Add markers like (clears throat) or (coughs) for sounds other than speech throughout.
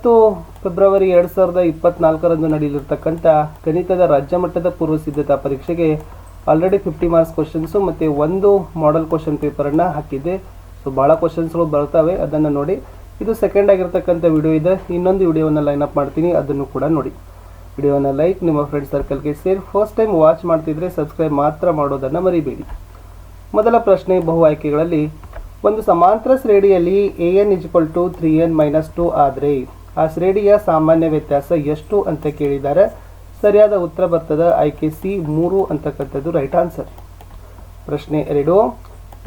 ಮತ್ತು ಫೆಬ್ರವರಿ ಎರಡು ಸಾವಿರದ ಇಪ್ಪತ್ನಾಲ್ಕರಂದು ನಡೆಯಲಿರ್ತಕ್ಕಂಥ ಗಣಿತದ ರಾಜ್ಯ ಮಟ್ಟದ ಪೂರ್ವ ಸಿದ್ಧತಾ ಪರೀಕ್ಷೆಗೆ ಆಲ್ರೆಡಿ ಫಿಫ್ಟಿ ಮಾರ್ಕ್ಸ್ ಕ್ವಶನ್ಸು ಮತ್ತು ಒಂದು ಮಾಡೆಲ್ ಕ್ವಶನ್ ಪೇಪರನ್ನು ಹಾಕಿದ್ದೆ. ಸೊ ಭಾಳ ಕ್ವಶನ್ಸ್ಗಳು ಬರ್ತವೆ ಅದನ್ನು ನೋಡಿ. ಇದು ಸೆಕೆಂಡ್ ಆಗಿರ್ತಕ್ಕಂಥ ವಿಡಿಯೋ ಇದೆ. ಇನ್ನೊಂದು ವಿಡಿಯೋವನ್ನು ಲೈನ್ ಅಪ್ ಮಾಡ್ತೀನಿ, ಅದನ್ನು ಕೂಡ ನೋಡಿ. ವಿಡಿಯೋನ ಲೈಕ್ ನಿಮ್ಮ ಫ್ರೆಂಡ್ ಸರ್ಕಲ್ಗೆ ಸೇರಿ ಫಸ್ಟ್ ಟೈಮ್ ವಾಚ್ ಮಾಡ್ತಿದ್ರೆ ಸಬ್ಸ್ಕ್ರೈಬ್ ಮಾತ್ರ ಮಾಡೋದನ್ನು ಮರಿಬೇಡಿ. ಮೊದಲ ಪ್ರಶ್ನೆ, ಬಹು ಆಯ್ಕೆಗಳಲ್ಲಿ ಒಂದು ಸಮಾಂತರ ಶ್ರೇಣಿಯಲ್ಲಿ A N equal to three N minus two ಆದರೆ ಆ ಶ್ರೇಣಿಯ ಸಾಮಾನ್ಯ ವ್ಯತ್ಯಾಸ ಎಷ್ಟು ಅಂತ ಕೇಳಿದ್ದಾರೆ. ಸರಿಯಾದ ಉತ್ತರ ಬರ್ತದ ಆಯ್ಕೆ ಸಿ ಮೂರು ಅಂತಕ್ಕಂಥದ್ದು ರೈಟ್ ಆನ್ಸರ್ ಪ್ರಶ್ನೆ ಎರಡು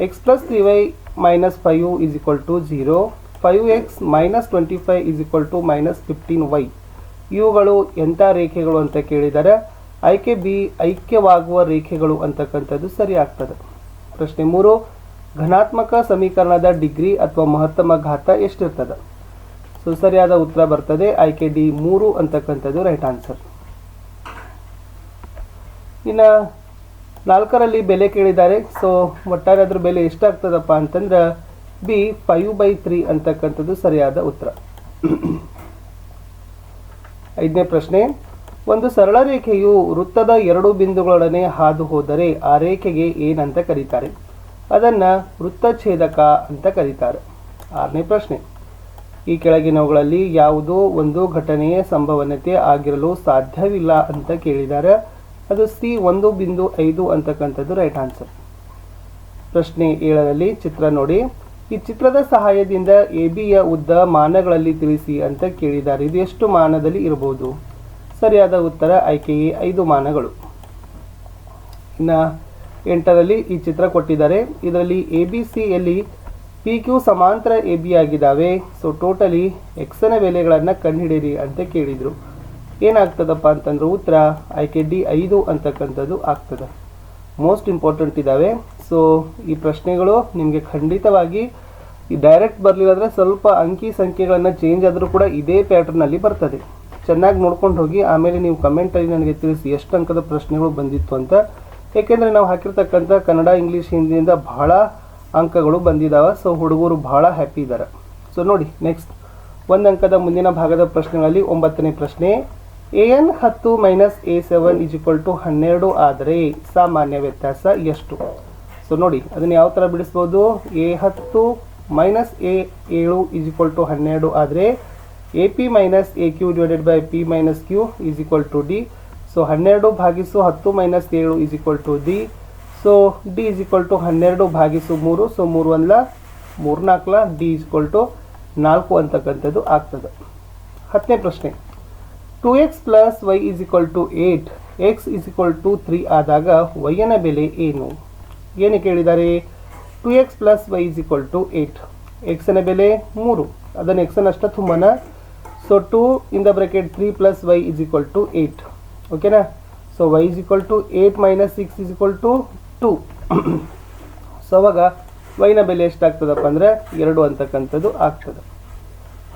X plus three Y minus five is equal to zero five X minus twenty five is equal to minus fifteen Y ಇವುಗಳು ಎಂಥ ರೇಖೆಗಳು ಅಂತ ಕೇಳಿದ್ದಾರೆ ಆಯ್ಕೆ ಬಿ ಐಕ್ಯವಾಗುವ ರೇಖೆಗಳು ಅಂತಕ್ಕಂಥದ್ದು ಸರಿ ಆಗ್ತದೆ. ಪ್ರಶ್ನೆ ಮೂರು, ಘನಾತ್ಮಕ ಸಮೀಕರಣದ ಡಿಗ್ರಿ ಅಥವಾ ಮಹತ್ತಮ ಘಾತ ಎಷ್ಟಿರ್ತದೆ? ಸೊ ಸರಿಯಾದ ಉತ್ತರ ಬರ್ತದೆ. ಆಯ್ಕೆ ಡಿ ಮೂರು ಅಂತಕ್ಕಂಥದ್ದು ರೈಟ್ ಆನ್ಸರ್ ಇನ್ನು ನಾಲ್ಕರಲ್ಲಿ ಬೆಲೆ ಕೇಳಿದ್ದಾರೆ. ಸೊ ಒಟ್ಟಾರೆ ಅದ್ರ ಬೆಲೆ ಎಷ್ಟಾಗ್ತದಪ್ಪ ಅಂತಂದ್ರೆ ಬಿ ಫೈವ್ ಬೈ ತ್ರೀ ಅಂತಕ್ಕಂಥದ್ದು ಸರಿಯಾದ ಉತ್ತರ. ಐದನೇ ಪ್ರಶ್ನೆ, ಒಂದು ಸರಳ ರೇಖೆಯು ವೃತ್ತದ ಎರಡು ಬಿಂದುಗಳೊಡನೆ ಹಾದು ಹೋದರೆ ಆ ರೇಖೆಗೆ ಏನಂತ ಕರೀತಾರೆ? ಅದನ್ನು ವೃತ್ತಛೇದಕ ಅಂತ ಕರೀತಾರೆ. ಆರನೇ ಪ್ರಶ್ನೆ ಈ ಕೆಳಗಿನವುಗಳಲ್ಲಿ ಯಾವುದೋ ಒಂದು ಘಟನೆಯ ಸಂಭವನತೆ ಆಗಿರಲು ಸಾಧ್ಯವಿಲ್ಲ ಅಂತ ಕೇಳಿದ್ದಾರೆ. ಅದು ಸಿ ಒಂದು ಬಿಂದು ಐದು ಅಂತಕ್ಕಂಥದ್ದು ರೈಟ್ ಆನ್ಸರ್ ಪ್ರಶ್ನೆ ಏಳರಲ್ಲಿ ಚಿತ್ರ ನೋಡಿ. ಈ ಚಿತ್ರದ ಸಹಾಯದಿಂದ ಎ ಬಿಯ ಉದ್ದ ಮಾನಗಳಲ್ಲಿ ತಿಳಿಸಿ ಅಂತ ಕೇಳಿದ್ದಾರೆ. ಇದು ಎಷ್ಟು ಮಾನದಲ್ಲಿ ಇರಬಹುದು? ಸರಿಯಾದ ಉತ್ತರ ಆಯ್ಕೆಯೇ ಐದು ಮಾನಗಳು. ಇನ್ನು ಎಂಟರಲ್ಲಿ ಈ ಚಿತ್ರ ಕೊಟ್ಟಿದ್ದಾರೆ. ಇದರಲ್ಲಿ ಎ ಬಿ ಸಿಯಲ್ಲಿ ಪಿ ಕ್ಯೂ ಸಮಾಂತರ ಎ ಬಿ ಆಗಿದ್ದಾವೆ. ಸೊ ಟೋಟಲಿ ಎಕ್ಸನ ಬೆಲೆಗಳನ್ನು ಕಂಡುಹಿಡಿಯಿರಿ ಅಂತ ಕೇಳಿದರು. ಏನಾಗ್ತದಪ್ಪ ಅಂತಂದ್ರೆ ಉತ್ತರ, ಆಯ್ಕೆ ಡಿ ಐದು ಅಂತಕ್ಕಂಥದ್ದು ಆಗ್ತದೆ. ಮೋಸ್ಟ್ ಇಂಪಾರ್ಟೆಂಟ್ ಇದ್ದಾವೆ. ಸೊ ಈ ಪ್ರಶ್ನೆಗಳು ನಿಮಗೆ ಖಂಡಿತವಾಗಿ ಡೈರೆಕ್ಟ್ ಬರಲಿಲ್ಲ ಅಂದರೆ ಸ್ವಲ್ಪ ಅಂಕಿ ಸಂಖ್ಯೆಗಳನ್ನು ಚೇಂಜ್ ಆದರೂ ಕೂಡ ಇದೇ ಪ್ಯಾಟರ್ನಲ್ಲಿ ಬರ್ತದೆ. ಚೆನ್ನಾಗಿ ನೋಡ್ಕೊಂಡು ಹೋಗಿ, ಆಮೇಲೆ ನೀವು ಕಮೆಂಟಲ್ಲಿ ನನಗೆ ತಿಳಿಸಿ ಎಷ್ಟು ಅಂಕದ ಪ್ರಶ್ನೆಗಳು ಬಂದಿತ್ತು ಅಂತ. ಏಕೆಂದರೆ ನಾವು ಹಾಕಿರ್ತಕ್ಕಂಥ ಕನ್ನಡ, ಇಂಗ್ಲೀಷ್, ಹಿಂದಿಯಿಂದ ಬಹಳ ಅಂಕಗಳು ಬಂದಿದ್ದಾವೆ ಸೊ ಹುಡುಗರು ಬಹಳ ಹ್ಯಾಪಿ ಇದ್ದಾರೆ ಸೊ ನೋಡಿ ನೆಕ್ಸ್ಟ್ ಒಂದು ಅಂಕದ ಮುಂದಿನ ಭಾಗದ ಪ್ರಶ್ನೆಗಳಲ್ಲಿ ಒಂಬತ್ತನೇ ಪ್ರಶ್ನೆ ಎ ಎನ್ ಹತ್ತು minus A seven is equal to ಹನ್ನೆರಡು ಆದರೆ ಸಾಮಾನ್ಯ ವ್ಯತ್ಯಾಸ ಎಷ್ಟು? ಸೊ ನೋಡಿ, ಅದನ್ನು ಯಾವ ಥರ ಬಿಡಿಸ್ಬೋದು? ಎ ಹತ್ತು ಮೈನಸ್ ಎ ಏಳು ಇಸ್ ಈಕ್ವಲ್ ಟು ಹನ್ನೆರಡು ಆದರೆ A P minus A Q divided by P minus Q is equal to D so ಹನ್ನೆರಡು ಭಾಗಿಸು ಹತ್ತು ಮೈನಸ್ ಏಳು is equal to D so D is equal to ಹನ್ನೆರಡು ಭಾಗಿಸು ಮೂರು. ಸೊ ಮೂರು ಒಂದ್ಲ ಮೂರು ನಾಲ್ಕಲ ಡಿ ಇಸ್ ಈಕ್ವಲ್ ಟು ನಾಲ್ಕು ಅಂತಕ್ಕಂಥದ್ದು ಆಗ್ತದೆ. ಹತ್ತನೇ ಪ್ರಶ್ನೆ. Two X plus Y is equal to eight X is equal to three ಆದಾಗ ವೈಯನ ಬೆಲೆ ಏನು? ಏನು ಕೇಳಿದ್ದಾರೆ two X plus Y is equal to eight ಎಕ್ಸನ ಬೆಲೆ ಮೂರು. ಅದನ್ನು ಎಕ್ಸನ್ ಅಷ್ಟ ತುಂಬನ? So two in the bracket three plus Y is equal to eight ಓಕೆನಾ so Y is equal to eight minus six is equal to two. So ಅವಾಗ ವೈನ ಬೆಲೆ ಎಷ್ಟಾಗ್ತದಪ್ಪ ಅಂದರೆ ಎರಡು ಅಂತಕ್ಕಂಥದ್ದು ಆಗ್ತದೆ.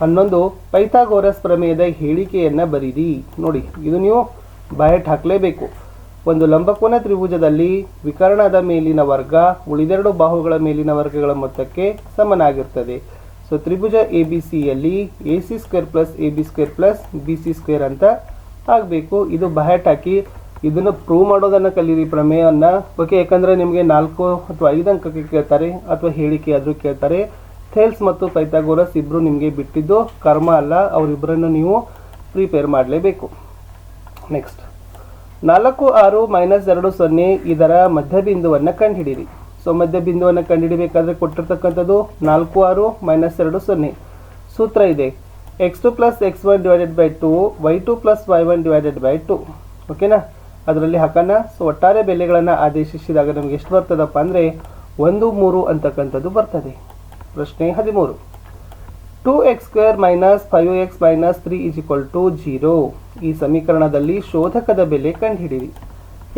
ಹನ್ನೊಂದು ಪೈಥಾಗೋರಸ್ ಪ್ರಮೇಯದ ಹೇಳಿಕೆಯನ್ನು ಬರೀರಿ. ನೋಡಿ, ಇದು ನೀವು ಬಯಟ್ ಹಾಕಲೇಬೇಕು. ಒಂದು ಲಂಬಕೋನ ತ್ರಿಭುಜದಲ್ಲಿ ವಿಕರ್ಣದ ಮೇಲಿನ ವರ್ಗ ಉಳಿದೆರಡು ಬಾಹುಗಳ ಮೇಲಿನ ವರ್ಗಗಳ ಮೊತ್ತಕ್ಕೆ ಸಮನಾಗಿರ್ತದೆ. ಸೊ ತ್ರಿಭುಜ ಎ ಬಿ ಸಿಯಲ್ಲಿ A C square plus A B square plus B C square ಅಂತ ಆಗಬೇಕು. ಇದು ಬಯಟ್ ಹಾಕಿ ಇದನ್ನು ಪ್ರೂವ್ ಮಾಡೋದನ್ನು ಕಲೀರಿ ಪ್ರಮೇಯವನ್ನು ಓಕೆ ಯಾಕಂದರೆ ನಿಮಗೆ ನಾಲ್ಕು ಅಥವಾ ಐದು ಅಂಕಕ್ಕೆ ಕೇಳ್ತಾರೆ ಅಥವಾ ಹೇಳಿಕೆ ಆದರೂ ಕೇಳ್ತಾರೆ. ಥೇಲ್ಸ್ ಮತ್ತು ಪೈಥಾಗೋರಸ್ ಇಬ್ಬರು ನಿಮಗೆ ಬಿಟ್ಟಿದ್ದು ಕರ್ಮ ಅಲ್ಲ ಅವರಿಬ್ಬರನ್ನು ನೀವು ಪ್ರಿಪೇರ್ ಮಾಡಲೇಬೇಕು. ನೆಕ್ಸ್ಟ್ ನಾಲ್ಕು ಆರು ಮೈನಸ್ ಎರಡು ಸೊನ್ನೆ ಇದರ ಮಧ್ಯಬಿಂದುವನ್ನು ಕಂಡುಹಿಡಿಯಿರಿ. ಸೊ ಮಧ್ಯಬಿಂದುವನ್ನು ಕಂಡುಹಿಡಿಬೇಕಾದ್ರೆ ಕೊಟ್ಟಿರ್ತಕ್ಕಂಥದ್ದು ನಾಲ್ಕು ಆರು ಮೈನಸ್ ಎರಡು ಸೊನ್ನೆ. ಸೂತ್ರ ಇದೆ. X two plus X one divided by two Y two plus Y one divided by two ಓಕೆನಾ ಅದರಲ್ಲಿ ಹಾಕೋಣ ಸೊ ಒಟ್ಟಾರೆ ಬೆಲೆಗಳನ್ನು ಆದೇಶಿಸಿದಾಗ ನಮಗೆ ಎಷ್ಟು ಬರ್ತದಪ್ಪ ಅಂದರೆ ಒಂದು ಮೂರು ಅಂತಕ್ಕಂಥದ್ದು ಬರ್ತದೆ. ಪ್ರಶ್ನೆ ಹದಿಮೂರು. Two X square minus five X minus three is equal to zero ಈ ಸಮೀಕರಣದಲ್ಲಿ ಶೋಧಕದ ಬೆಲೆ ಕಂಡುಹಿಡಿಯಿರಿ.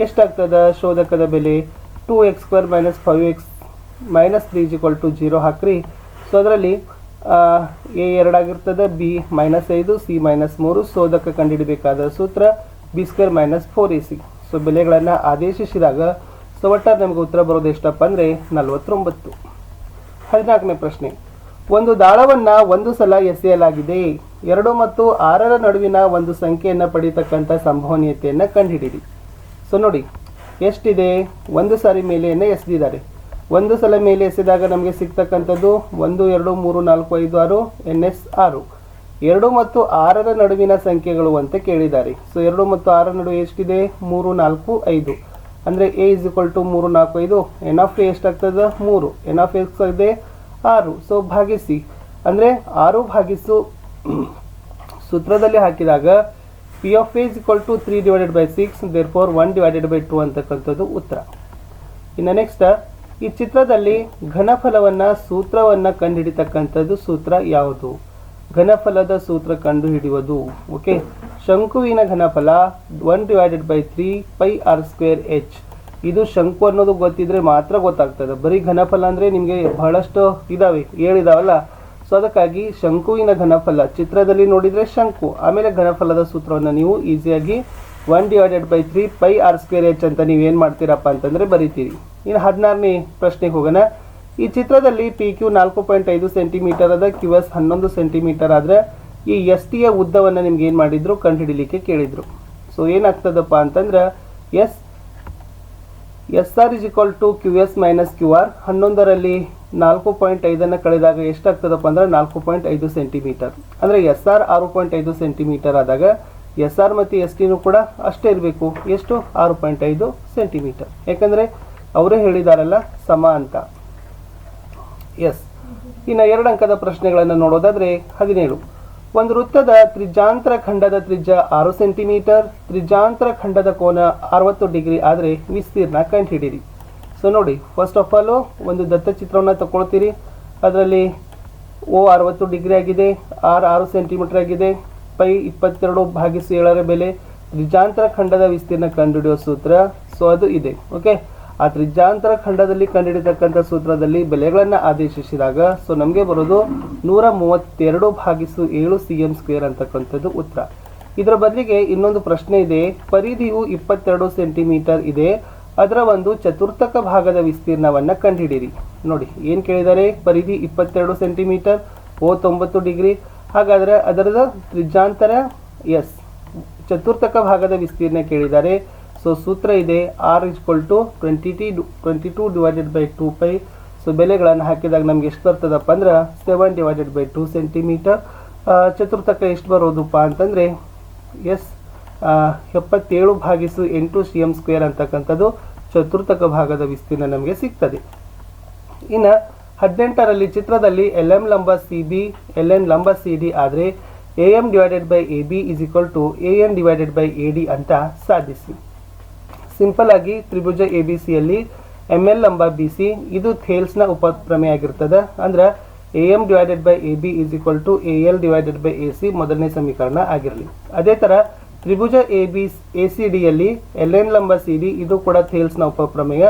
ಎಷ್ಟಾಗ್ತದ ಶೋಧಕದ ಬೆಲೆ? Two X square minus five X minus three is equal to zero ಹಾಕ್ರಿ. ಸೊ ಅದರಲ್ಲಿ ಎ ಎರಡಾಗಿರ್ತದೆ, ಬಿ ಮೈನಸ್ ಐದು, ಸಿ ಮೈನಸ್ ಮೂರು, ಶೋಧಕ ಕಂಡುಹಿಡಬೇಕಾದ ಸೂತ್ರ B square minus four A C so ಬೆಲೆಗಳನ್ನು ಆದೇಶಿಸಿದಾಗ ಸೊ ಒಟ್ಟಾರೆ ನಮಗೆ ಉತ್ತರ ಬರೋದು ಎಷ್ಟಪ್ಪ ಅಂದರೆ ನಲವತ್ತೊಂಬತ್ತು. ಹದಿನಾಲ್ಕನೇ ಪ್ರಶ್ನೆ. ಒಂದು ದಾಳವನ್ನು ಒಂದು ಸಲ ಎಸೆಯಲಾಗಿದೆ. ಎರಡು ಮತ್ತು ಆರರ ನಡುವಿನ ಒಂದು ಸಂಖ್ಯೆಯನ್ನು ಪಡೀತಕ್ಕಂಥ ಸಂಭವನೀಯತೆಯನ್ನು ಕಂಡುಹಿಡಿಯಿರಿ. ಸೊ ನೋಡಿ, ಎಷ್ಟಿದೆ? ಒಂದು ಸಾರಿ ಮೇಲೆಯನ್ನು ಎಸೆದಿದ್ದಾರೆ. ಒಂದು ಸಲ ಮೇಲೆ ಎಸೆದಾಗ ನಮಗೆ ಸಿಗ್ತಕ್ಕಂಥದ್ದು ಒಂದು, ಎರಡು, ಮೂರು, ನಾಲ್ಕು, ಐದು, ಆರು ಎನ್ ಎಸ್ ಆರು. ಎರಡು ಮತ್ತು ಆರರ ನಡುವಿನ ಸಂಖ್ಯೆಗಳು ಅಂತ ಕೇಳಿದ್ದಾರೆ. ಸೊ ಎರಡು ಮತ್ತು ಆರರ ನಡುವೆ ಎಷ್ಟಿದೆ? ಮೂರು, ನಾಲ್ಕು, ಐದು. ಅಂದರೆ ಎ ಇಸ್ ಇಕ್ವಲ್ ಟು ಮೂರು, ನಾಲ್ಕು, ಐದು. ಎನ್ ಆಫ್ ಎ ಎಷ್ಟಾಗ್ತದೆ? ಮೂರು. ಎನ್ ಆಫ್ ಎಕ್ಸ್ ಆಗಿದೆ ಆರು. ಸೊ ಭಾಗಿಸಿ ಅಂದರೆ ಆರು ಭಾಗಿಸು (clears throat) ಸೂತ್ರದಲ್ಲಿ ಹಾಕಿದಾಗ P of A is equal to three divided by six therefore one divided by two ಅಂತಕ್ಕಂಥದ್ದು ಉತ್ತರ. ಇನ್ನು ನೆಕ್ಸ್ಟ್ ಈ ಚಿತ್ರದಲ್ಲಿ ಘನಫಲವನ್ನು ಸೂತ್ರವನ್ನು ಕಂಡುಹಿಡಿತಕ್ಕಂಥದ್ದು ಸೂತ್ರ ಯಾವುದು? ಘನಫಲದ ಸೂತ್ರ ಕಂಡುಹಿಡಿಯುವುದು. ಓಕೆ ಶಂಕುವಿನ ಘನಫಲ one divided by three pi R square H ಇದು ಶಂಕು ಅನ್ನೋದು ಗೊತ್ತಿದ್ರೆ ಮಾತ್ರ ಗೊತ್ತಾಗ್ತದೆ. ಬರೀ ಘನಫಲ ಅಂದರೆ ನಿಮಗೆ ಬಹಳಷ್ಟು ಇದಾವೆ, ಹೇಳಿದಾವಲ್ಲ? ಸೊ ಅದಕ್ಕಾಗಿ ಶಂಕುವಿನ ಘನಫಲ, ಚಿತ್ರದಲ್ಲಿ ನೋಡಿದರೆ ಶಂಕು, ಆಮೇಲೆ ಘನಫಲದ ಸೂತ್ರವನ್ನು ನೀವು ಈಸಿಯಾಗಿ one divided by three pi R square H ಅಂತ ನೀವು ಏನು ಮಾಡ್ತೀರಪ್ಪ ಅಂತಂದರೆ ಬರಿತೀರಿ. ಇನ್ನು ಹದಿನಾರನೇ ಪ್ರಶ್ನೆಗೆ ಹೋಗೋಣ. ಈ ಚಿತ್ರದಲ್ಲಿ ಪಿ ಕ್ಯೂ ನಾಲ್ಕು ಪಾಯಿಂಟ್ ಐದು ಸೆಂಟಿಮೀಟರ್ ಅದ ಕ್ಯೂ ಎಸ್ ಹನ್ನೊಂದು ಸೆಂಟಿಮೀಟರ್ ಆದರೆ ಈ ಎಸ್ ಟಿಯ ಉದ್ದವನ್ನು ನಿಮ್ಗೆ ಏನು ಮಾಡಿದ್ರು? ಕಂಡುಹಿಡಿಲಿಕ್ಕೆ ಕೇಳಿದರು. ಸೊ ಏನಾಗ್ತದಪ್ಪ ಅಂತಂದ್ರೆ S S R is equal to Q S minus Q R ಹನ್ನೊಂದರಲ್ಲಿ ನಾಲ್ಕು ಪಾಯಿಂಟ್ ಐದನ್ನು ಕಳೆದಾಗ ಎಷ್ಟಾಗ್ತದಪ್ಪ ಅಂದ್ರೆ ನಾಲ್ಕು ಪಾಯಿಂಟ್ ಐದು ಸೆಂಟಿಮೀಟರ್. ಅಂದರೆ ಎಸ್ ಆರ್ ಆರು ಪಾಯಿಂಟ್ ಐದು ಸೆಂಟಿಮೀಟರ್ ಆದಾಗ ಎಸ್ ಆರ್ ಮತ್ತು ಎಸ್ ಟಿನೂ ಕೂಡ ಅಷ್ಟೇ ಇರಬೇಕು. ಎಷ್ಟು? ಆರು ಪಾಯಿಂಟ್ ಐದು ಸೆಂಟಿಮೀಟರ್. ಯಾಕಂದರೆ ಅವರೇ ಹೇಳಿದಾರಲ್ಲ, ಸಮ ಅಂತ. ಎಸ್ ಇನ್ನು ಎರಡು ಅಂಕದ ಪ್ರಶ್ನೆಗಳನ್ನು ನೋಡೋದಾದ್ರೆ ಹದಿನೇಳು. ಒಂದು ವೃತ್ತದ ತ್ರಿಜಾಂತರ ಖಂಡದ ತ್ರಿಜ್ಯ ಆರು ಸೆಂಟಿಮೀಟರ್, ತ್ರಿಜಾಂತರ ಖಂಡದ ಕೋನ ಅರವತ್ತು ಡಿಗ್ರಿ ಆದರೆ ವಿಸ್ತೀರ್ಣ ಕಂಡುಹಿಡಿಯಿರಿ. ಸೊ ನೋಡಿ ಫಸ್ಟ್ ಆಫ್ ಆಲು ಒಂದು ದತ್ತಚಿತ್ರವನ್ನು ತಗೊಳ್ತೀರಿ. ಅದರಲ್ಲಿ ಓ ಅರವತ್ತು ಡಿಗ್ರಿ ಆಗಿದೆ, ಆರ್ ಆರು ಸೆಂಟಿಮೀಟರ್ ಆಗಿದೆ, ಪೈ ಇಪ್ಪತ್ತೆರಡು ಭಾಗಿಸು ಏಳರ ಬೆಲೆ. ತ್ರಿಜಾಂತರ ಖಂಡದ ವಿಸ್ತೀರ್ಣ ಕಂಡುಹಿಡಿಯುವ ಸೂತ್ರ ಸೊ ಅದು ಇದೆ. ಓಕೆ ಆ ತ್ರಿಜ್ಯಾಂತರ ಖಂಡದಲ್ಲಿ ಕಂಡುಹಿಡಿತಕ್ಕಂಥ ಸೂತ್ರದಲ್ಲಿ ಬೆಲೆಗಳನ್ನು ಆದೇಶಿಸಿದಾಗ ಸೊ ನಮಗೆ ಬರೋದು ನೂರ ಮೂವತ್ತೆರಡು ಭಾಗಿಸು ಏಳು ಸಿ ಎಂ ಸ್ಕ್ವೇರ್ ಅಂತಕ್ಕಂಥದ್ದು ಉತ್ತರ. ಇದರ ಬದಲಿಗೆ ಇನ್ನೊಂದು ಪ್ರಶ್ನೆ ಇದೆ. ಪರಿಧಿಯು ಇಪ್ಪತ್ತೆರಡು ಸೆಂಟಿಮೀಟರ್ ಇದೆ. ಅದರ ಒಂದು ಚತುರ್ಥಕ ಭಾಗದ ವಿಸ್ತೀರ್ಣವನ್ನು ಕಂಡುಹಿಡಿಯಿರಿ. ನೋಡಿ, ಏನು ಕೇಳಿದ್ದಾರೆ? ಪರಿಧಿ ಇಪ್ಪತ್ತೆರಡು ಸೆಂಟಿಮೀಟರ್ ಓ ತೊಂಬತ್ತು ಡಿಗ್ರಿ. ಹಾಗಾದರೆ ಅದರದ ತ್ರಿಜ್ಯಾಂತರ ಎಸ್ ಚತುರ್ಥಕ ಭಾಗದ ವಿಸ್ತೀರ್ಣ ಕೇಳಿದ್ದಾರೆ. ಸೊ ಸೂತ್ರ ಇದೆ R is equal to twenty T twenty two divided by two pi so ಬೆಲೆಗಳನ್ನು ಹಾಕಿದಾಗ ನಮ್ಗೆ ಎಷ್ಟು ಬರ್ತದಪ್ಪ ಅಂದ್ರೆ seven divided by two centimetre ಚತುರ್ಥಕ ಎಷ್ಟು ಬರೋದಪ್ಪ ಅಂತಂದರೆ ಎಸ್ ಎಪ್ಪತ್ತೇಳು ಭಾಗಿಸು ಎಂಟು ಸಿ ಎಂ ಸ್ಕ್ವೇರ್ ಅಂತಕ್ಕಂಥದ್ದು ಚತುರ್ಥಕ ಭಾಗದ ವಿಸ್ತೀರ್ಣ ನಮಗೆ ಸಿಗ್ತದೆ. ಇನ್ನು ಹದಿನೆಂಟರಲ್ಲಿ ಚಿತ್ರದಲ್ಲಿ ಎಲ್ ಎಂ ಲಂಬ ಸಿ ಬಿ ಎಲ್ ಎನ್ ಲಂಬ ಸಿ ಡಿ ಆದರೆ A M divided by A B is equal to A N divided by A D ಅಂತ ಸಾಧಿಸಿ. ಸಿಂಪಲ್ ಆಗಿ ತ್ರಿಭುಜ ಎ ಬಿ ಸಿಯಲ್ಲಿ ಎಂ ಎಲ್ ಲಂಬ ಬಿ ಸಿ ಇದು ಥೇಲ್ಸ್ನ ಉಪಪ್ರಮೇಯ ಆಗಿರ್ತದೆ ಅಂದ್ರೆ A M divided by A B is equal to A L divided by A C ಮೊದಲನೇ ಸಮೀಕರಣ ಆಗಿರಲಿ. ಅದೇ ಥರ ತ್ರಿಭುಜ ಎ ಬಿ ಎ ಸಿ ಡಿಯಲ್ಲಿ ಎಲ್ ಎನ್ ಲಂಬ ಸಿ ಡಿ ಇದು ಕೂಡ ಥೇಲ್ಸ್ನ ಉಪಪ್ರಮೇಯ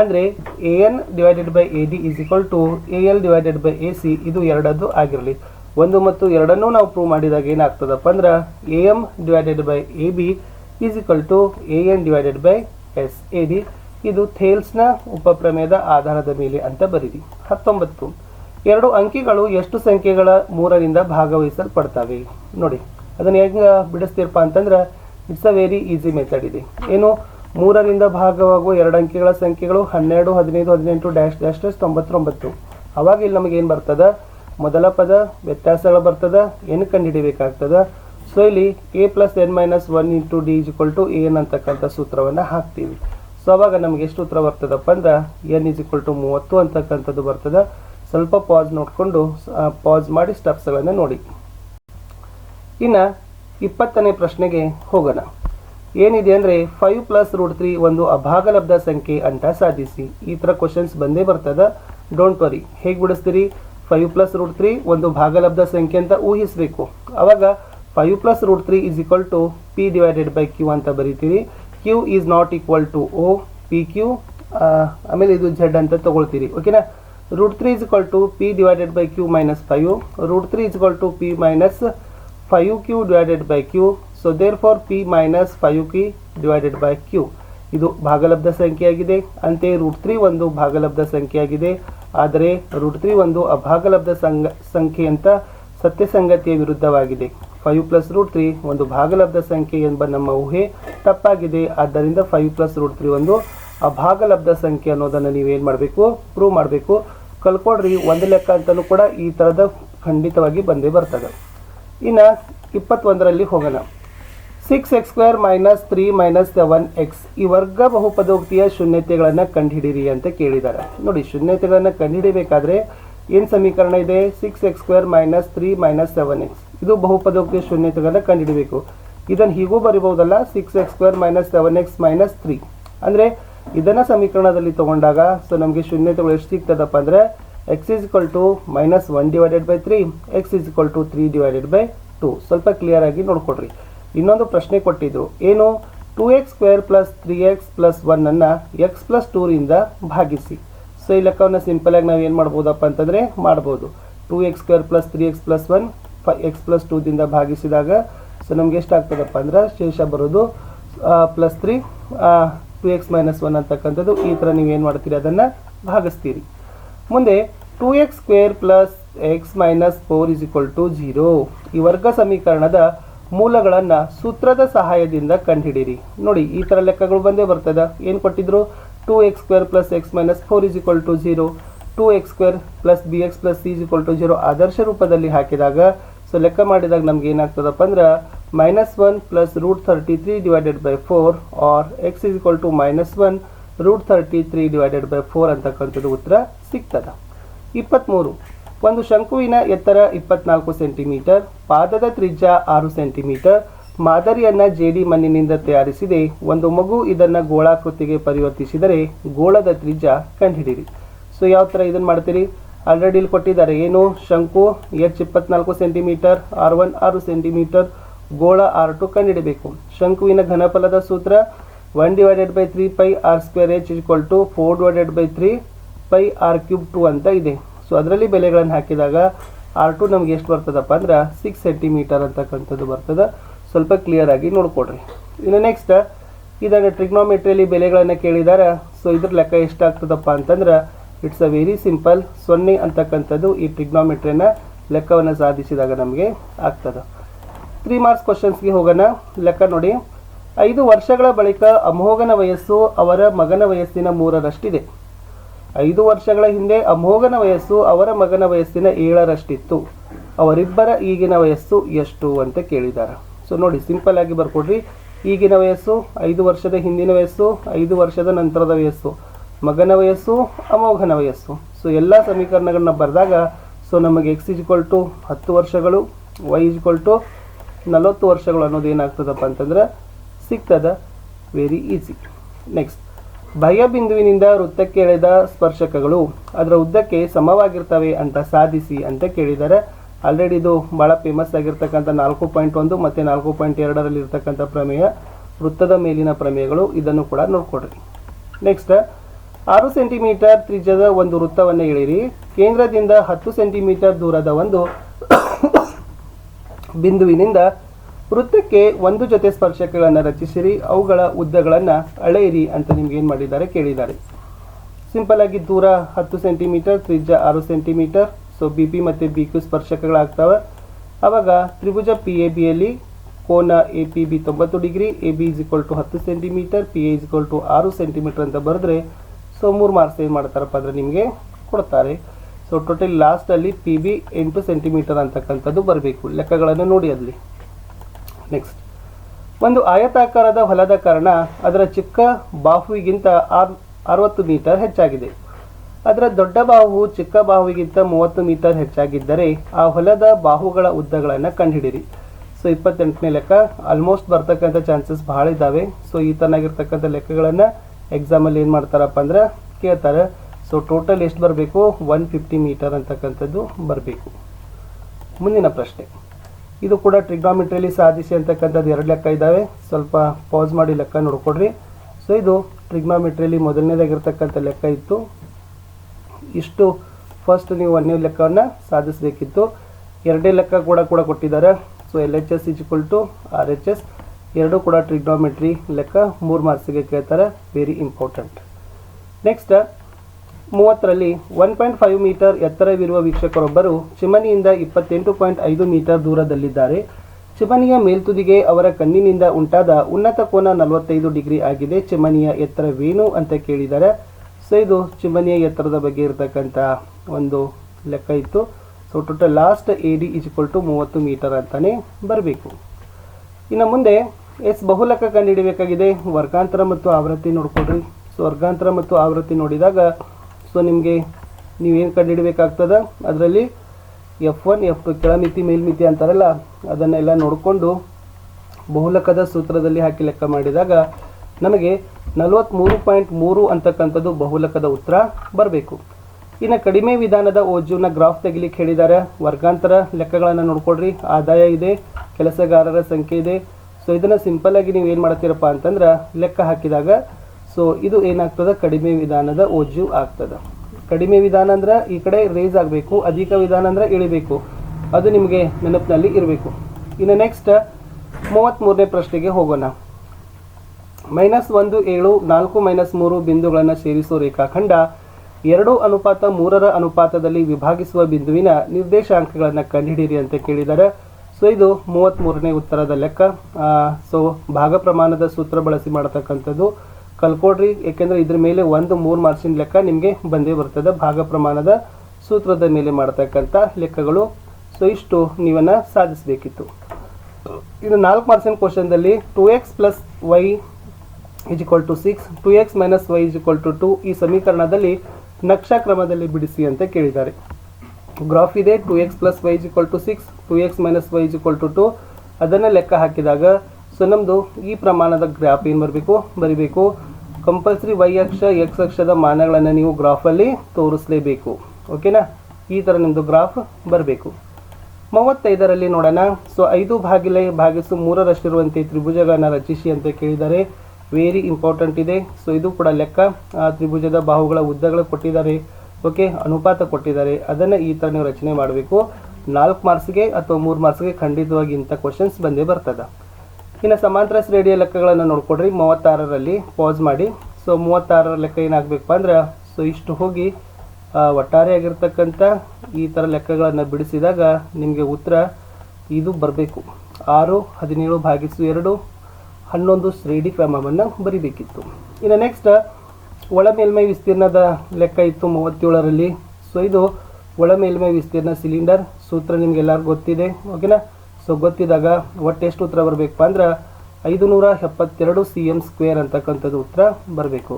ಅಂದರೆ A N divided by A D is equal to A L divided by A C ಇದು ಎರಡದ್ದು ಆಗಿರಲಿ. ಒಂದು ಮತ್ತು ಎರಡನ್ನೂ ನಾವು ಪ್ರೂವ್ ಮಾಡಿದಾಗ ಏನಾಗ್ತದಪ್ಪ ಅಂದ್ರೆ A M divided by A B is equal to A N divided by S A D ಇದು ಥೇಲ್ಸ್ನ ಉಪಪ್ರಮೇಯದ ಆಧಾರದ ಮೇಲೆ ಅಂತ ಬರೀರಿ. ಹತ್ತೊಂಬತ್ತು. ಎರಡು ಅಂಕಿಗಳು ಎಷ್ಟು ಸಂಖ್ಯೆಗಳ ಮೂರರಿಂದ ಭಾಗವಹಿಸಲ್ಪಡ್ತವೆ? ನೋಡಿ, ಅದನ್ನು ಹೆಂಗೆ ಬಿಡಿಸ್ತೀರಪ್ಪ ಅಂತಂದ್ರೆ it's a very easy method ಇದೆ. ಏನು? ಮೂರರಿಂದ ಭಾಗವಾಗುವ ಎರಡು ಅಂಕಿಗಳ ಸಂಖ್ಯೆಗಳು ಹನ್ನೆರಡು, ಹದಿನೈದು, ಹದಿನೆಂಟು ಡ್ಯಾಶ್ ಡ್ಯಾಶ್ ಡ್ಯಾಶ್ ತೊಂಬತ್ತೊಂಬತ್ತು. ಅವಾಗ ಇಲ್ಲಿ ನಮಗೇನು ಬರ್ತದೆ? ಮೊದಲ ಪದ ವ್ಯತ್ಯಾಸಗಳು ಬರ್ತದೆ? ಏನು ಕಂಡುಹಿಡಿಬೇಕಾಗ್ತದ? ಸೊ ಇಲ್ಲಿ A plus N minus one into D is equal to N ಅಂತಕ್ಕಂಥ ಸೂತ್ರವನ್ನು ಹಾಕ್ತೀವಿ. ಸೊ ಅವಾಗ ನಮಗೆ ಎಷ್ಟು ಉತ್ತರ ಬರ್ತದಪ್ಪ ಅಂದ್ರೆ ಎನ್ ಇಸ್ ಇಕ್ವಲ್ ಟು ಮೂವತ್ತು ಅಂತಕ್ಕಂಥದ್ದು ಬರ್ತದೆ. ಸ್ವಲ್ಪ ಪಾಸ್ ನೋಡಿಕೊಂಡು ಪಾಸ್ ಮಾಡಿ ಸ್ಟೆಪ್ಸ್ಗಳನ್ನು ನೋಡಿ. ಇನ್ನು ಇಪ್ಪತ್ತನೇ ಪ್ರಶ್ನೆಗೆ ಹೋಗೋಣ. ಏನಿದೆ ಅಂದರೆ ಫೈವ್ ಪ್ಲಸ್ ರೂಟ್ ತ್ರೀ ಒಂದು ಅಭಾಗಲಬ್ಧ ಸಂಖ್ಯೆ ಅಂತ ಸಾಧಿಸಿ. ಈ ಥರ ಕ್ವಶನ್ಸ್ ಬಂದೇ ಬರ್ತದ. ಡೋಂಟ್ ವರಿ ಹೇಗೆ ಬಿಡಿಸ್ತೀರಿ? ಫೈವ್ ಪ್ಲಸ್ ರೂಟ್ ತ್ರೀ ಒಂದು ಭಾಗಲಬ್ಧ ಸಂಖ್ಯೆ ಅಂತ ಊಹಿಸಬೇಕು. ಅವಾಗ five plus root three is equal to P divided by Q ಅಂತ ಬರೀತೀವಿ. Q is not equal to O P Q ಆಮೇಲೆ ಇದು ಝೆಡ್ ಅಂತ ತಗೊಳ್ತೀರಿ. ಓಕೆನಾ root three is equal to P divided by Q minus five root three is equal to P minus five Q divided by Q so therefore P minus five Q divided by Q ಇದು ಭಾಗಲಬ್ಧ ಸಂಖ್ಯೆಯಾಗಿದೆ. ಅಂತೆಯೇ root three ಒಂದು ಭಾಗಲಬ್ಧ ಸಂಖ್ಯೆಯಾಗಿದೆ. ಆದರೆ root three ಒಂದು ಅಭಾಗಲಬ್ಧ ಸಂಘ, ಸಂಖ್ಯೆ ಅಂತ ಸತ್ಯಸಂಗತಿಯ ವಿರುದ್ಧವಾಗಿದೆ. ಫೈವ್ ಪ್ಲಸ್ ರೂಟ್ ತ್ರೀ ಒಂದು ಭಾಗಲಬ್ಧ ಸಂಖ್ಯೆ ಎಂಬ ನಮ್ಮ ಊಹೆ ತಪ್ಪಾಗಿದೆ. ಆದ್ದರಿಂದ ಫೈವ್ ಪ್ಲಸ್ ರೂಟ್ ತ್ರೀ ಒಂದು ಅಭಾಗಲಬ್ಧ ಸಂಖ್ಯೆ ಅನ್ನೋದನ್ನು ನೀವೇನು ಮಾಡಬೇಕು? ಪ್ರೂವ್ ಮಾಡಬೇಕು. ಕಲ್ಕೊಡ್ರಿ ಒಂದು ಲೆಕ್ಕ ಅಂತಲೂ ಕೂಡ ಈ ಥರದ ಖಂಡಿತವಾಗಿ ಬಂದೇ ಬರ್ತದೆ. ಇನ್ನು ಇಪ್ಪತ್ತೊಂದರಲ್ಲಿ ಹೋಗೋಣ. Six X square minus three minus seven X ಈ ವರ್ಗ ಬಹುಪದೋಕ್ತಿಯ ಶೂನ್ಯತೆಗಳನ್ನು ಕಂಡುಹಿಡಿರಿ ಅಂತ ಕೇಳಿದ್ದಾರೆ. ನೋಡಿ, ಶೂನ್ಯತೆಗಳನ್ನು ಕಂಡುಹಿಡಿಬೇಕಾದ್ರೆ ಏನು ಸಮೀಕರಣ ಇದೆ? Six X square minus three minus seven X ಇದು ಬಹುಪದೋಕ್ತಿಯ ಶೂನ್ಯತೆಗಳನ್ನು ಕಂಡುಹಿಡಿಬೇಕು. ಇದನ್ನು ಹೀಗೂ ಬರಿಬಹುದಲ್ಲ six X square minus seven X minus three ಅಂದರೆ ಇದನ್ನು ಸಮೀಕರಣದಲ್ಲಿ ತಗೊಂಡಾಗ ಸೊ ನಮಗೆ ಶೂನ್ಯತೆಗಳು ಎಷ್ಟು ಸಿಗ್ತದಪ್ಪ ಅಂದರೆ X is equal to minus one divided by three X is equal to three divided by two ಸ್ವಲ್ಪ ಕ್ಲಿಯರ್ ಆಗಿ ನೋಡ್ಕೊಡ್ರಿ ಇನ್ನೊಂದು ಪ್ರಶ್ನೆ ಕೊಟ್ಟಿದ್ರು, ಏನು two X square plus three X plus ಒನ್ನನ್ನು X plus ಟೂರಿಂದ ಭಾಗಿಸಿ? ಸೊ ಈ ಲೆಕ್ಕವನ್ನು ಸಿಂಪಲಾಗಿ ನಾವು ಏನು ಮಾಡ್ಬೋದಪ್ಪ ಅಂತಂದರೆ, ಮಾಡ್ಬೋದು. Two x square plus three x plus one five x plus ಟೂದಿಂದ ಭಾಗಿಸಿದಾಗ ಸೊ ನಮ್ಗೆ ಎಷ್ಟಾಗ್ತದಪ್ಪ ಅಂದ್ರೆ ಶೇಷ ಬರೋದು plus three two x minus one ಅಂತಕ್ಕಂಥದ್ದು. ಈ ಥರ ನೀವು ಏನು ಮಾಡ್ತೀರಿ, ಅದನ್ನು ಭಾಗಿಸ್ತೀರಿ. ಮುಂದೆ two x square plus x minus four is equal to zero ಈ ವರ್ಗ ಸಮೀಕರಣದ ಮೂಲಗಳನ್ನು ಸೂತ್ರದ ಸಹಾಯದಿಂದ ಕಂಡುಹಿಡಿಯಿರಿ. ನೋಡಿ, ಈ ಥರ ಲೆಕ್ಕಗಳು ಬಂದೇ ಬರ್ತದೆ. ಏನು ಕೊಟ್ಟಿದ್ರು? Two x square plus x minus four is equal to zero two x square plus b x plus c equal to zero ಆದರ್ಶ ರೂಪದಲ್ಲಿ ಹಾಕಿದಾಗ ಸೊ ಲೆಕ್ಕ ಮಾಡಿದಾಗ ನಮ್ಗೆ ಏನಾಗ್ತದಪ್ಪ ಅಂದ್ರೆ minus one plus root thirty three divided by four or x is equal to minus one root thirty three divided by four ಅಂತಕ್ಕಂಥದ್ದು ಉತ್ತರ ಸಿಗ್ತದ. ಇಪ್ಪತ್ತ್ಮೂರು ಒಂದು ಶಂಕುವಿನ ಎತ್ತರ ಇಪ್ಪತ್ನಾಲ್ಕು ಸೆಂಟಿಮೀಟರ್ ಪಾದದ ತ್ರಿಜ್ಯ ಆರು ಸೆಂಟಿಮೀಟರ್ ಮಾದರಿಯನ್ನ ಜೇಡಿ ಮಣ್ಣಿನಿಂದ ತಯಾರಿಸಿದೆ. ಒಂದು ಮಗು ಇದನ್ನು ಗೋಳಾಕೃತಿಗೆ ಪರಿವರ್ತಿಸಿದರೆ ಗೋಳದ ತ್ರಿಜ್ಯ ಕಂಡುಹಿಡಿಯಿರಿ. ಸೊ ಯಾವ ಥರ ಇದನ್ನು ಮಾಡ್ತೀರಿ? ಆಲ್ರೆಡಿ ಇಲ್ಲಿ ಕೊಟ್ಟಿದ್ದಾರೆ. ಏನು? ಶಂಕು, ಎಚ್ ಇಪ್ಪತ್ನಾಲ್ಕು ಸೆಂಟಿಮೀಟರ್ ಆರ್ ಒನ್, ಆರು ಸೆಂಟಿಮೀಟರ್ ಗೋಳ, ಆರ್ ಟು ಕಂಡುಹಿಡಬೇಕು ಶಂಕುವಿನ ಘನಫಲದ ಸೂತ್ರ one divided by three pi R square H equal to four divided by three pi R cube two ಅಂತ ಇದೆ. ಸೊ ಅದರಲ್ಲಿ ಬೆಲೆಗಳನ್ನು ಹಾಕಿದಾಗ ಆರ್ ಟು ನಮ್ಗೆ ಎಷ್ಟು ಬರ್ತದಪ್ಪ ಅಂದ್ರೆ ಸಿಕ್ಸ್ ಸೆಂಟಿಮೀಟರ್ ಅಂತಕ್ಕಂಥದ್ದು ಬರ್ತದೆ. ಸ್ವಲ್ಪ ಕ್ಲಿಯರ್ ಆಗಿ ನೋಡ್ಕೊಡ್ರಿ ಇನ್ನು ನೆಕ್ಸ್ಟ್ ಇದನ್ನು ಟ್ರಿಗ್ನೋಮೆಟ್ರಿಯಲ್ಲಿ ಬೆಲೆಗಳನ್ನು ಕೇಳಿದ್ದಾರೆ ಸೊ ಇದ್ರ ಲೆಕ್ಕ ಎಷ್ಟಾಗ್ತದಪ್ಪ ಅಂತಂದ್ರೆ ಇಟ್ಸ್ ಅ ವೆರಿ ಸಿಂಪಲ್ ಸೊನ್ನೆ ಅಂತಕ್ಕಂಥದ್ದು ಈ ಟ್ರಿಗ್ನೋಮೆಟ್ರಿನ ಲೆಕ್ಕವನ್ನು ಸಾಧಿಸಿದಾಗ ನಮಗೆ ಆಗ್ತದೆ. ತ್ರೀ ಮಾರ್ಕ್ಸ್ ಕ್ವಶನ್ಸ್ಗೆ ಹೋಗೋಣ. ಲೆಕ್ಕ ನೋಡಿ. ಐದು ವರ್ಷಗಳ ಬಳಿಕ ಅಮೋಘನ ವಯಸ್ಸು ಅವರ ಮಗನ ವಯಸ್ಸಿನ ಮೂರರಷ್ಟಿದೆ. ಐದು ವರ್ಷಗಳ ಹಿಂದೆ ಅಮೋಘನ ವಯಸ್ಸು ಅವರ ಮಗನ ವಯಸ್ಸಿನ ಏಳರಷ್ಟಿತ್ತು. ಅವರಿಬ್ಬರ ಈಗಿನ ವಯಸ್ಸು ಎಷ್ಟು ಅಂತ ಕೇಳಿದ್ದಾರೆ ಸೊ ನೋಡಿ ಸಿಂಪಲ್ ಆಗಿ ಬರ್ಕೊಡ್ರಿ. ಈಗಿನ ವಯಸ್ಸು, ಐದು ವರ್ಷದ ಹಿಂದಿನ ವಯಸ್ಸು, ಐದು ವರ್ಷದ ನಂತರದ ವಯಸ್ಸು. ಮಗನ ವಯಸ್ಸು, ಅಮೋಘನ ವಯಸ್ಸು. ಸೊ ಎಲ್ಲ ಸಮೀಕರಣಗಳನ್ನ ಬರೆದಾಗ ಸೊ ನಮಗೆ ಎಕ್ಸ್ ಇಜ್ಕೊಲ್ ಟು ಹತ್ತು ವರ್ಷಗಳು ವೈ ಇಜ್ಕೊಲ್ ಟು ನಲವತ್ತು ವರ್ಷಗಳು ಅನ್ನೋದು ಏನಾಗ್ತದಪ್ಪ ಅಂತಂದ್ರೆ, ಸಿಗ್ತದ. ವೆರಿ ಈಸಿ ನೆಕ್ಸ್ಟ್ ಭಯ ಬಿಂದುವಿನಿಂದ ವೃತ್ತಕ್ಕೆ ಎಳೆದ ಸ್ಪರ್ಶಕಗಳು, ಅದರ ಉದ್ದಕ್ಕೆ ಸಮವಾಗಿರ್ತವೆ ಅಂತ ಸಾಧಿಸಿ ಅಂತ ಕೇಳಿದ್ದಾರೆ ಆಲ್ರೆಡಿ ಇದು ಭಾಳ ಫೇಮಸ್ ಆಗಿರ್ತಕ್ಕಂಥ ನಾಲ್ಕು ಪಾಯಿಂಟ್ ಒಂದು ಮತ್ತು ನಾಲ್ಕು ಪಾಯಿಂಟ್ ಎರಡರಲ್ಲಿ ಇರ್ತಕ್ಕಂಥ ಪ್ರಮೇಯ, ವೃತ್ತದ ಮೇಲಿನ ಪ್ರಮೇಯಗಳು ಇದನ್ನು ಕೂಡ ನೋಡ್ಕೊಡ್ರಿ. ನೆಕ್ಸ್ಟ್ ಆರು ಸೆಂಟಿಮೀಟರ್ ತ್ರಿಜ್ಯದ ಒಂದು ವೃತ್ತವನ್ನು ಎಳೆಯಿರಿ. ಕೇಂದ್ರದಿಂದ ಹತ್ತು ಸೆಂಟಿಮೀಟರ್ ದೂರದ ಒಂದು (coughs) ಬಿಂದುವಿನಿಂದ ವೃತ್ತಕ್ಕೆ ಒಂದು ಜೊತೆ ಸ್ಪರ್ಶಕಗಳನ್ನು ರಚಿಸಿರಿ. ಅವುಗಳ ಉದ್ದಗಳನ್ನು ಅಳೆಯಿರಿ ಅಂತ ನಿಮ್ಗೆ ಏನು ಮಾಡಿದ್ದಾರೆ ಕೇಳಿದ್ದಾರೆ. ಸಿಂಪಲ್ ಆಗಿ ದೂರ ಹತ್ತು ಸೆಂಟಿಮೀಟರ್, ತ್ರಿಜ್ಯ ಆರು ಸೆಂಟಿಮೀಟರ್. ಸೊ ಬಿ ಪಿ ಮತ್ತು ಬಿ ಕ್ಯೂ ಸ್ಪರ್ಶಕಗಳಾಗ್ತವೆ. ಆವಾಗ ತ್ರಿಭುಜ ಪಿ ಎ ಬಿಯಲ್ಲಿ ಕೋನ ಎ ಪಿ ಬಿ ತೊಂಬತ್ತು degree A B is equal to ಹತ್ತು centimetre P A is equal to ಆರು ಸೆಂಟಿಮೀಟರ್ ಅಂತ ಬರೆದ್ರೆ ಸೊ ಮೂರು ಮಾರ್ಕ್ಸ್ ಏನು ಮಾಡ್ತಾರಪ್ಪ ಅಂದರೆ ನಿಮಗೆ ಕೊಡ್ತಾರೆ. ಸೊ ಟೋಟಲ್ ಲಾಸ್ಟಲ್ಲಿ ಪಿ ಬಿ ಎಂಟು ಸೆಂಟಿಮೀಟರ್ ಅಂತಕ್ಕಂಥದ್ದು ಬರಬೇಕು. ಲೆಕ್ಕಗಳನ್ನು ನೋಡಿ ಅಲ್ಲಿ. ನೆಕ್ಸ್ಟ್ ಒಂದು ಆಯತಾಕಾರದ ಹೊಲದ ಕಾರಣ ಅದರ ಚಿಕ್ಕ ಬಾಹುವಿಗಿಂತ ಆರ್ ಅರವತ್ತು ಮೀಟರ್ ಹೆಚ್ಚಾಗಿದೆ. ಅದರ ದೊಡ್ಡ ಬಾಹು ಚಿಕ್ಕ ಬಾಹುವಿಗಿಂತ ಮೂವತ್ತು ಮೀಟರ್ ಹೆಚ್ಚಾಗಿದ್ದರೆ ಆ ಹೊಲದ ಬಾಹುಗಳ ಉದ್ದಗಳನ್ನು ಕಂಡುಹಿಡಿರಿ ಸೊ ಇಪ್ಪತ್ತೆಂಟನೇ ಲೆಕ್ಕ. ಆಲ್ಮೋಸ್ಟ್ ಬರ್ತಕ್ಕಂಥ ಚಾನ್ಸಸ್ ಭಾಳ ಇದ್ದಾವೆ. ಸೊ ಈ ಥರನಾಗಿರ್ತಕ್ಕಂಥ ಲೆಕ್ಕಗಳನ್ನು ಎಕ್ಸಾಮಲ್ಲಿ ಏನು ಮಾಡ್ತಾರಪ್ಪ ಅಂದ್ರೆ ಕೇಳ್ತಾರೆ. ಸೊ ಟೋಟಲ್ ಎಷ್ಟು ಬರಬೇಕು? ಒನ್ ಫಿಫ್ಟಿ ಮೀಟರ್ ಅಂತಕ್ಕಂಥದ್ದು ಬರಬೇಕು. ಮುಂದಿನ ಪ್ರಶ್ನೆ. ಇದು ಕೂಡ ಟ್ರಿಗ್ನಾಮಿಟ್ರಿಯಲ್ಲಿ ಸಾಧಿಸಿ ಅಂತಕ್ಕಂಥದ್ದು ಎರಡು ಲೆಕ್ಕ ಇದ್ದಾವೆ ಸ್ವಲ್ಪ ಪಾಸ್ ಮಾಡಿ ಲೆಕ್ಕ ನೋಡ್ಕೊಡ್ರಿ. ಸೊ ಇದು ಟ್ರಿಗ್ನಾಮಿಟ್ರಿಯಲ್ಲಿ ಮೊದಲನೇದಾಗಿರ್ತಕ್ಕಂಥ ಲೆಕ್ಕ ಇತ್ತು. ಇಷ್ಟು ಫಸ್ಟ್ ನೀವು ಒಂದನೇ ಲೆಕ್ಕವನ್ನು ಸಾಧಿಸಬೇಕಿತ್ತು. ಎರಡೇ ಲೆಕ್ಕ ಕೂಡ ಕೂಡ ಕೊಟ್ಟಿದ್ದಾರೆ. So L H S is equal to R H S ಎರಡೂ ಕೂಡ ಟ್ರಿಗ್ನೋಮೆಟ್ರಿ ಲೆಕ್ಕ ಮೂರು ಮಾರ್ಕ್ಸಿಗೆ ಕೇಳ್ತಾರೆ. ವೆರಿ ಇಂಪಾರ್ಟೆಂಟ್ ನೆಕ್ಸ್ಟ್ ಮೂವತ್ತರಲ್ಲಿ ಒನ್ ಪಾಯಿಂಟ್ ಫೈವ್ ಮೀಟರ್ ಎತ್ತರವಿರುವ ವೀಕ್ಷಕರೊಬ್ಬರು ಚಿಮನಿಯಿಂದ ಇಪ್ಪತ್ತೆಂಟು ಪಾಯಿಂಟ್ ಐದು ಮೀಟರ್ ದೂರದಲ್ಲಿದ್ದಾರೆ. ಚಿಮನಿಯ ಮೇಲ್ತುದಿಗೆ ಅವರ ಕಣ್ಣಿನಿಂದ ಉಂಟಾದ ಉನ್ನತ ಕೋನ ನಲವತ್ತೈದು ಡಿಗ್ರಿ ಆಗಿದೆ. ಚಿಮನಿಯ ಎತ್ತರವೇನು ಅಂತ ಕೇಳಿದ್ದಾರೆ ಸೊ ಇದು ಚಿಮನಿಯ ಎತ್ತರದ ಬಗ್ಗೆ ಇರತಕ್ಕಂಥ ಒಂದು ಲೆಕ್ಕ ಇತ್ತು. So total last A D is equal to ಮೂವತ್ತು ಮೀಟರ್ ಅಂತಲೇ ಬರಬೇಕು. ಇನ್ನು ಮುಂದೆ ಎಸ್, ಬಹುಲಕ ಕಂಡುಹಿಡಬೇಕಾಗಿದೆ ವರ್ಗಾಂತರ ಮತ್ತು ಆವೃತ್ತಿ ನೋಡ್ಕೊಳ್ರಿ. ಸೊ ವರ್ಗಾಂತರ ಮತ್ತು ಆವೃತ್ತಿ ನೋಡಿದಾಗ ಸೊ ನಿಮಗೆ ನೀವೇನು ಕಂಡುಹಿಡಬೇಕಾಗ್ತದ? ಅದರಲ್ಲಿ ಎಫ್ ಒನ್ ಎಫ್ ಟು ಕೆಳಮಿತಿ, ಮೇಲ್ಮಿತಿ ಅಂತಾರಲ್ಲ, ಅದನ್ನೆಲ್ಲ ನೋಡಿಕೊಂಡು ಬಹುಲಕದ ಸೂತ್ರದಲ್ಲಿ ಹಾಕಿ ಲೆಕ್ಕ ಮಾಡಿದಾಗ, ನಮಗೆ ನಲವತ್ತ್ಮೂರು ಪಾಯಿಂಟ್ ಮೂರು ಅಂತಕ್ಕಂಥದ್ದು ಬಹುಲಕದ ಉತ್ತರ ಬರಬೇಕು. ಇನ್ನು ಕಡಿಮೆ ವಿಧಾನದ ಓಜುನ ಗ್ರಾಫ್ ತೆಗಿಲಿಕ್ಕೆ ಹೇಳಿದ್ದಾರೆ ವರ್ಗಾಂತರ ಲೆಕ್ಕಗಳನ್ನು ನೋಡ್ಕೊಳ್ರಿ. ಆದಾಯ ಇದೆ, ಕೆಲಸಗಾರರ ಸಂಖ್ಯೆ ಇದೆ ಸೊ ಇದನ್ನು ಸಿಂಪಲ್ ಆಗಿ ನೀವು ಏನು ಮಾಡ್ತೀರಪ್ಪ ಅಂತಂದ್ರೆ ಲೆಕ್ಕ ಹಾಕಿದಾಗ ಸೊ ಇದು ಏನಾಗ್ತದೆ? ಕಡಿಮೆ ವಿಧಾನದ ಓಜು ಆಗ್ತದೆ. ಕಡಿಮೆ ವಿಧಾನ ಅಂದ್ರೆ ಈ ಕಡೆ ರೇಸ್ ಆಗಬೇಕು, ಅಧಿಕ ವಿಧಾನ ಅಂದ್ರೆ ಇಳಿಬೇಕು. ಅದು ನಿಮಗೆ ನೆನಪಿನಲ್ಲಿ ಇರಬೇಕು. ಇನ್ನು ನೆಕ್ಸ್ಟ್ ಮೂವತ್ತ್ಮೂರನೇ ಪ್ರಶ್ನೆಗೆ ಹೋಗೋಣ. ಮೈನಸ್ ಒಂದು, ಏಳು, ನಾಲ್ಕು ಮೈನಸ್ ಮೂರು ಬಿಂದುಗಳನ್ನು ಸೇರಿಸೋ ರೇಖಾಖಂಡ ಎರಡು ಅನುಪಾತ ಮೂರರ ಅನುಪಾತದಲ್ಲಿ ವಿಭಾಗಿಸುವ ಬಿಂದುವಿನ ನಿರ್ದೇಶಾಂಕಗಳನ್ನು ಕಂಡುಹಿಡಿಯಿರಿ ಅಂತ ಕೇಳಿದ್ದಾರೆ ಸೊ ಇದು ಮೂವತ್ತ್ಮೂರನೇ ಉತ್ತರದ ಲೆಕ್ಕ. ಸೊ ಭಾಗ ಪ್ರಮಾಣದ ಸೂತ್ರ ಬಳಸಿ ಮಾಡತಕ್ಕಂಥದ್ದು ಕಲ್ಕೊಡ್ರಿ. ಏಕೆಂದರೆ ಇದ್ರ ಮೇಲೆ ಒಂದು ಮೂರು ಮಾರ್ಕ್ಸಿನ ಲೆಕ್ಕ ನಿಮಗೆ ಬಂದೇ ಬರ್ತದೆ. ಭಾಗ ಪ್ರಮಾಣದ ಸೂತ್ರದ ಮೇಲೆ ಮಾಡತಕ್ಕಂಥ ಲೆಕ್ಕಗಳು. ಸೊ ಇಷ್ಟು ನೀವನ್ನು ಸಾಧಿಸಬೇಕಿತ್ತು. ಇದು ನಾಲ್ಕು ಮಾರ್ಕ್ಸಿನ ಕ್ವಶನ್ದಲ್ಲಿ two x plus y is equal to six two x minus y is equal to two ಈ ಸಮೀಕರಣದಲ್ಲಿ ನಕ್ಷಾ ಕ್ರಮದಲ್ಲಿ ಬಿಡಿಸಿ ಅಂತ ಕೇಳಿದ್ದಾರೆ. ಗ್ರಾಫ್ ಇದೆ two x plus y is equal to six two x minus y is equal to two ಅದನ್ನು ಲೆಕ್ಕ ಹಾಕಿದಾಗ ಸೊ ನಮ್ಮದು ಈ ಪ್ರಮಾಣದ ಗ್ರಾಫ್ ಏನು ಬರಬೇಕು? ಬರಿಬೇಕು. ಕಂಪಲ್ಸರಿ ವೈ ಅಕ್ಷ ಎಕ್ಸ್ ಅಕ್ಷದ ಮಾನಗಳನ್ನು ನೀವು ಗ್ರಾಫಲ್ಲಿ ತೋರಿಸಲೇಬೇಕು. ಓಕೆನಾ ಈ ಥರ ನಿಮ್ಮದು ಗ್ರಾಫ್ ಬರಬೇಕು. ಮೂವತ್ತೈದರಲ್ಲಿ ನೋಡೋಣ. ಸೊ ಐದು ಭಾಗಿಲೆ ಭಾಗಿಸು ಮೂರರಷ್ಟಿರುವಂತೆ ತ್ರಿಭುಜಗಳನ್ನು ರಚಿಸಿ ಅಂತ ಕೇಳಿದ್ದಾರೆ ವೆರಿ ಇಂಪಾರ್ಟೆಂಟ್ ಇದೆ. ಸೊ ಇದು ಕೂಡ ಲೆಕ್ಕ. ಆ ತ್ರಿಭುಜದ ಬಾಹುಗಳ ಉದ್ದಗಳು ಕೊಟ್ಟಿದ್ದಾರೆ. ಓಕೆ, ಅನುಪಾತ ಕೊಟ್ಟಿದ್ದಾರೆ. ಅದನ್ನು ಈ ಥರ ನೀವು ರಚನೆ ಮಾಡಬೇಕು. ನಾಲ್ಕು ಮಾರ್ಕ್ಸ್ಗೆ ಅಥವಾ ಮೂರು ಮಾರ್ಕ್ಸ್ಗೆ ಖಂಡಿತವಾಗಿ ಇಂಥ ಕ್ವಶನ್ಸ್ ಬಂದೇ ಬರ್ತದೆ. ಇನ್ನು ಸಮಾಂತರ ಶ್ರೇಣಿಯ ಲೆಕ್ಕಗಳನ್ನು ನೋಡ್ಕೊಡ್ರಿ. ಮೂವತ್ತಾರರಲ್ಲಿ ಪಾಸ್ ಮಾಡಿ. ಸೊ ಮೂವತ್ತಾರರ ಲೆಕ್ಕ ಏನಾಗಬೇಕಪ್ಪ ಅಂದ್ರೆ ಸೊ ಇಷ್ಟು ಹೋಗಿ ಒಟ್ಟಾರೆ ಒಟ್ಟಾರೆಯಾಗಿರ್ತಕ್ಕಂಥ ಈ ಥರ ಲೆಕ್ಕಗಳನ್ನು ಬಿಡಿಸಿದಾಗ ನಿಮಗೆ ಉತ್ತರ ಇದು ಬರಬೇಕು. ಆರು, ಹದಿನೇಳು ಭಾಗಿಸು ಎರಡು, ಹನ್ನೊಂದು ಶ್ರೇಣಿ ಕ್ರಮವನ್ನು ಬರಿಬೇಕಿತ್ತು. ಇನ್ನು ನೆಕ್ಸ್ಟ್ ಒಳ ಮೇಲ್ಮೈ ವಿಸ್ತೀರ್ಣದ ಲೆಕ್ಕ ಇತ್ತು ಮೂವತ್ತೇಳರಲ್ಲಿ. ಸೊ ಇದು ಒಳ ಮೇಲ್ಮೈ ವಿಸ್ತೀರ್ಣ ಸಿಲಿಂಡರ್. ಸೂತ್ರ ನಿಮಗೆಲ್ಲರಿಗೂ ಗೊತ್ತಿದೆ. ಓಕೆನಾ? ಸೊ ಗೊತ್ತಿದ್ದಾಗ ಒಟ್ಟು ಎಷ್ಟು ಉತ್ತರ ಬರಬೇಕು ಅಂದ್ರೆ ಐದು ನೂರ ಎಪ್ಪತ್ತೆರಡು ಸಿ ಎಂ ಸ್ಕ್ವೇರ್ ಅಂತಕ್ಕಂಥದ್ದು ಉತ್ತರ ಬರಬೇಕು.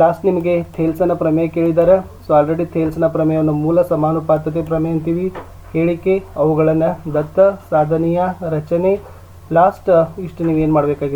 ಲಾಸ್ಟ್ ನಿಮಗೆ ಥೇಲ್ಸನ ಪ್ರಮೇಯ ಕೇಳಿದ್ದಾರೆ ಸೊ ಆಲ್ರೆಡಿ ಥೇಲ್ಸನ ಪ್ರಮೇಯವನ್ನು ಮೂಲ ಸಮಾನುಪಾತತೆ ಪ್ರಮೇಯ ಅಂತೀವಿ. ಹೇಳಿಕೆ, ಅವುಗಳನ್ನು ದತ್ತ, ಸಾಧನೀಯ, ರಚನೆ. ಲಾಸ್ಟ್ ಇಷ್ಟು ನೀವೇನು ಮಾಡಬೇಕಾಗಿದೆ